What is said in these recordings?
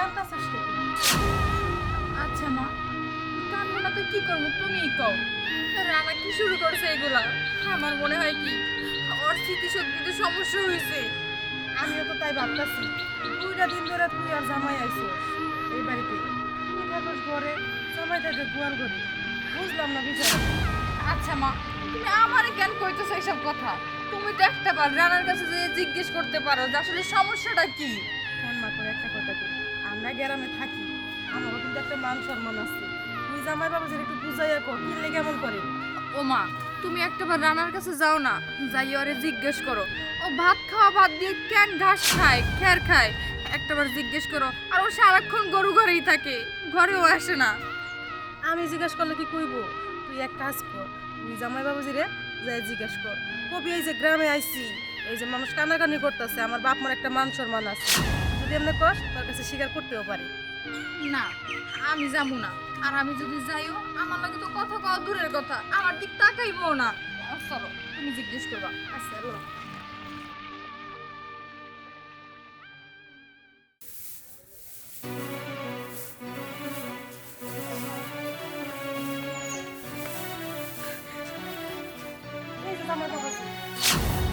কাঁদতেছিস আচ্ছা মা কাঁদবো না তো কি করব তুমিই কও। রানা কি শুরু করছে এগুলা? আমার মনে হয় কি ওর স্মৃতিশক্তিতে সমস্যা হয়েছে আমিও তো তাই ভাবতেছি দুইটা দিন ধরে তুই আর জামাই আইছো। এই বাড়িতে তুই থাকস ঘরে জামাই থাকে গুয়ার ঘরে। বুঝলাম না বিষয় আচ্ছা মা তুমি আমার কেন কইতেছো এইসব কথা? তুমি তো একটা বার রানার কাছে যে জিজ্ঞেস করতে পারো যে আসলে সমস্যাটা কি। ফোন মা করে একটা কথা আমরা গ্রামে থাকি আমারও কিন্তু একটা মান সম্মান আছে। তুই জামাই বাবা যেটা একটু বুঝাইয়া কর কিনলে কেমন করে? ও মা তুমি একটাবার রানার কাছে যাও না যাই ওরে জিজ্ঞেস করো। ও ভাত খাওয়া বাদ দিয়ে কেন ঘাস খায় খ্যার খায়? একটাবার জিজ্ঞেস করো আর ও সারাক্ষণ গরু ঘরেই থাকে ঘরেও আসে না। আমি জিজ্ঞেস করলে কি কইব? তুই এক কাজ কর তুই জামাই বাবুজি রে যাই জিজ্ঞেস কর। কবি এই যে গ্রামে আইছি এই যে মানুষ কানাকানি করতেছে আমার বাপ মার একটা মান সম্মান আছে। যদি এমনি কর তোর কাছে স্বীকার করতেও পারে। না আমি যাব না। আর আমি যদি যাইও আমার লাগে তো কথা কওয়া দূরের কথা। আমার দিক তাকাইবো না। চলো তুমি জিজ্ঞেস করবা। আচ্ছা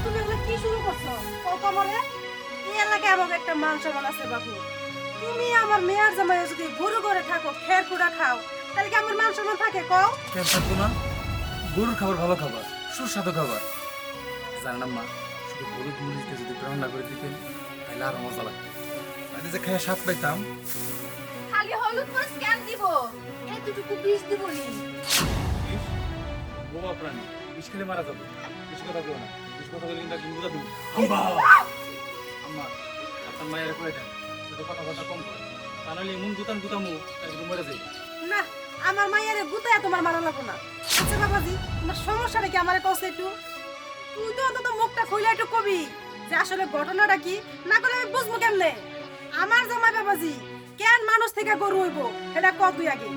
তুমি এগুলো কি শুরু করছ? কত আমারে। এলাকায় আমার একটা মান সম্মান আছে বাবু তুমি আমার মেয়ের জামাই যদি গরু ঘরে থাকো খের কুড়া খাও তাহলে কি আমার মান সম্মান থাকে? কও। কেন থাকব না? গরুর খাবার ভালো খাবার সুস্বাদু খাবার। জানেন না মা শুধু গরুর মুরগিকে যদি রান্না করে দিতেন তাহলে আরও মজা লাগতো। আমি যে খেয়ে স্বাদ পাইতাম। খালি হলুদ মরিচ কেন দিব? এতটুকু বিষ দিব নি। বিষ, বোমা প্রাণী। বিষ খেলে মারা যাবে। বিষ কথা বলো না। বিষ কথা বলে কিন্তু একদিন আম্মা আপনার মায়ের করে দেন শুধু কথা কথা কম করে। তা নাহলে এমন গুতান গুতামু একদম মরে যাই। না আমার মায়ের গুতায় তোমার মারা লাগবো না। আচ্ছা বাবাজি তোমার সমস্যাটা কি আমার কাছে একটু? তুই তো অন্তত মুখটা খুলে একটু কবি যে আসলে ঘটনাটা কি? না করে আমি বুঝব কেমনে? আমার জামাই বাবাজি কেন মানুষ থেকে গরু হইব? এটা কত তুই আগে।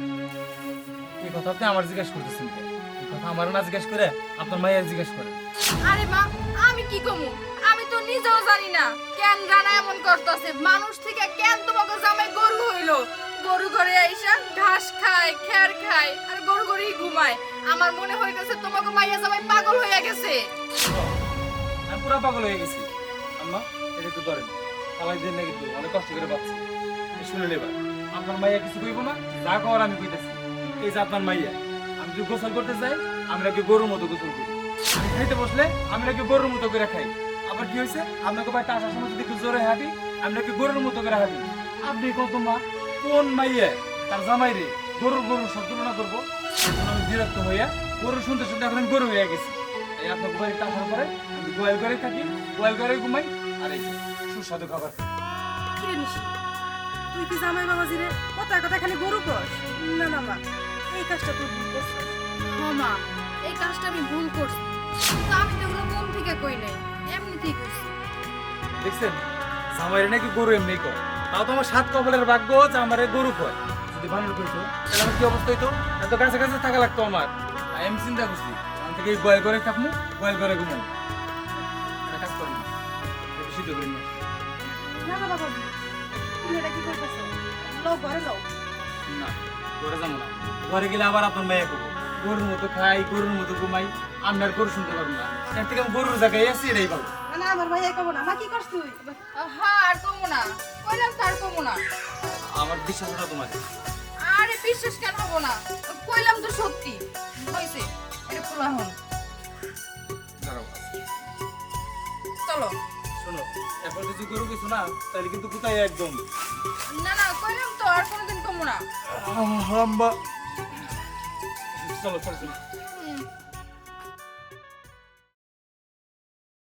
এই কথা আপনি আমার জিজ্ঞাসা করতেছেন কথা আমার না জিজ্ঞাসা করে আপনার মায়ের জিজ্ঞাসা করে। আরে মা আমি কি কমু? জানি না। কেন রানা এমন করতেছে? মানুষ থেকে কেন তোমাকে জামাই গরু হইল? গরু ঘরে আইসা ঘাস খায়, খের খায়, আর গরু ঘরেই ঘুমায়। আমার মনে হইতেছে তোমাকে মাইয়া জামাই পাগল হইয়া গেছে। আমি পুরো পাগল হয়ে গেছি। আম্মা, এটা একটু ধরেন। পালাই দিন না কিন্তু, অনেক কষ্ট করে পাচ্ছি শুনে নেবার আপনার মাইয়া কিছু কইব না, যা করার আমি কইতেছি। এই যে আপনার মাইয়া, আমি যদি গোসল করতে যাই আমি নাকি গরুর মতো গোসল করি? খাইতে বসলে আমি নাকি গরুর মতো করে খাই? আবার কি হয়েছে? আপনাকে বাড়িতে আসার সময় যদি একটু জোরে হাঁটি আমি নাকি গরুর মতো করে হাঁটি? আপনি কত মা কোন মাইয়ে তার জামাই রে গরুর গরুর সব তুলনা করব? আমি বিরক্ত হইয়া গরু শুনতে শুনতে এখন গরু হয়ে গেছি। এই আপনার বাড়িতে আসার পরে আমি গোয়াল ঘরে থাকি গোয়াল ঘরে ঘুমাই আর এই সুস্বাদু খাবার। কি তুই কি জামাই বাবাজি রে? কথা কথা খালি গরু কস? না না মা এই কাজটা তুই ভুল করছিস। মা এই কাজটা আমি ভুল করছি। কিন্তু আমি তো এগুলো মন থেকে কই নাই এমনিতেই করছি দেখছেন জামাইরে নাকি গরু এমনি কয়। তাও তো আমার সাত কপালের ভাগ্য যে আমার গরু কয়। যদি বানর কইতো তাহলে আমার কি অবস্থা হইতো? এত কাছে কাছে থাকা লাগতো আমার। আমি চিন্তা করছি আমি থেকে গোয়াল ঘরে থাকব গোয়াল ঘরে ঘুমাবো কাজ না করে তুমি এটা কি করতেছ? লও ঘরে লও। না ঘরে যাব না। ঘরে গেলে আবার আপনার মেয়ে করব। গরুর মতো খাই গরুর মতো ঘুমাই আমি আর গরু শুনতে পারব না। এর থেকে আমি গরুর জায়গায় আসছি এটাই ভালো না আমার ভাই একাবো না মা কি করছ তুই? হ্যাঁ আর কমু না। কইলাম তো আর কমু না। আমার বিশ্বাস না তোমার। আরে বিশ্বাস কেন হব না? কইলাম তো সত্যি। হইছে এটা পুরো দাঁড়াও। চলো। শোনো এখন যদি গরু কিছু না তাহলে কিন্তু কোথায় একদম। না না কইলাম তো আর কোনোদিন কমো না। হাম্বা চলো চলো চলো।